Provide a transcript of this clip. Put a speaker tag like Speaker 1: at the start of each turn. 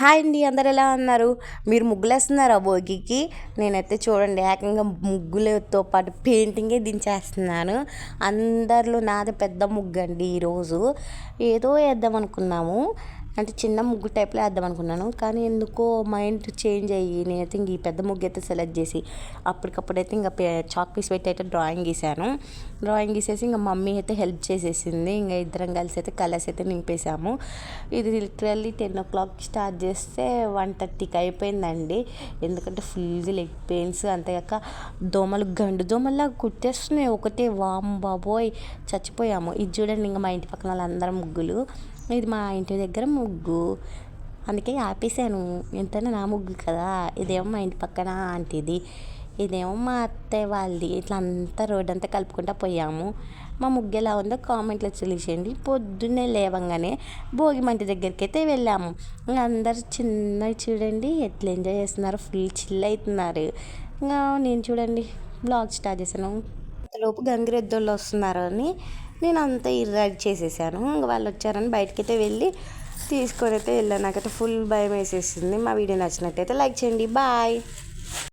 Speaker 1: Hi అండి అందరు ఎలా ఉన్నారు? మీరు ముగ్గులేస్తున్నారా భోగికి? నేనైతే చూడండి ఏకంగా ముగ్గులతో పాటు పెయింటింగే దించేస్తున్నాను. అందరిలో నాది పెద్ద ముగ్గు అండి ఈరోజు. ఏదో వేద్దాం అనుకున్నాము అంటే చిన్న ముగ్గు టైప్లో వేద్దాం అనుకున్నాను. కానీ ఎందుకో మైండ్ చేంజ్ అయ్యి నేనైతే ఇంక ఈ పెద్ద ముగ్గు అయితే సెలెక్ట్ చేసి అప్పటికప్పుడైతే ఇంకా చాక్ పీస్ పెట్టి అయితే డ్రాయింగ్ గీసాను. డ్రాయింగ్ గీసేసి ఇంకా మమ్మీ అయితే హెల్ప్ చేసేసింది. ఇంకా ఇద్దరం కలిసి అయితే కలర్స్ అయితే నింపేశాము. ఇది literally ten o'clock start చేస్తే వన్ థర్టీకి అయిపోయిందండి. ఎందుకంటే ఫుల్ లెగ్ పెయిన్స్ అంతేకాక దోమలు గండు దోమల్లా కుట్టేస్తున్నాయి. ఒకటే వామ్ బాబోయ్ చచ్చిపోయాము. ఇది చూడండి ఇంకా మా ఇంటి పక్కన వాళ్ళందరం ముగ్గులు. ఇది మా ఇంటి దగ్గర ముగ్గు. అందుకే ఆపేసాను ఎంతైనా నా ముగ్గు కదా? ఇదేమో మా ఇంటి పక్కన? ఆంటీది ఇదేమో మా అత్తయ్య వాళ్ళది. ఇట్లా అంతా రోడ్ అంతా కలుపుకుంటా పోయాము. మా ముగ్గు ఎలా ఉందో కామెంట్లో తెలియచేయండి. పొద్దున్నే లేవంగానే భోగి మంటి దగ్గరికి అయితే వెళ్ళాము. ఇంకా అందరు చిన్న చూడండి. ఎట్లా ఎంజాయ్ చేస్తున్నారు? ఫుల్ చిల్ అవుతున్నారు ఇంకా నేను చూడండి. బ్లాగ్ స్టార్ట్ చేశాను. లోపు గంగిరెద్దోళ్ళు వస్తున్నారు అని నేను అంతా రెడీ చేసేసాను. ఇంకా వాళ్ళు వచ్చారని బయటకైతే వెళ్ళి తీసుకొని అయితే వెళ్ళాను. నాకైతే ఫుల్ భయం వేసేసింది. మా వీడియో నచ్చినట్టయితే లైక్ చేయండి. బాయ్.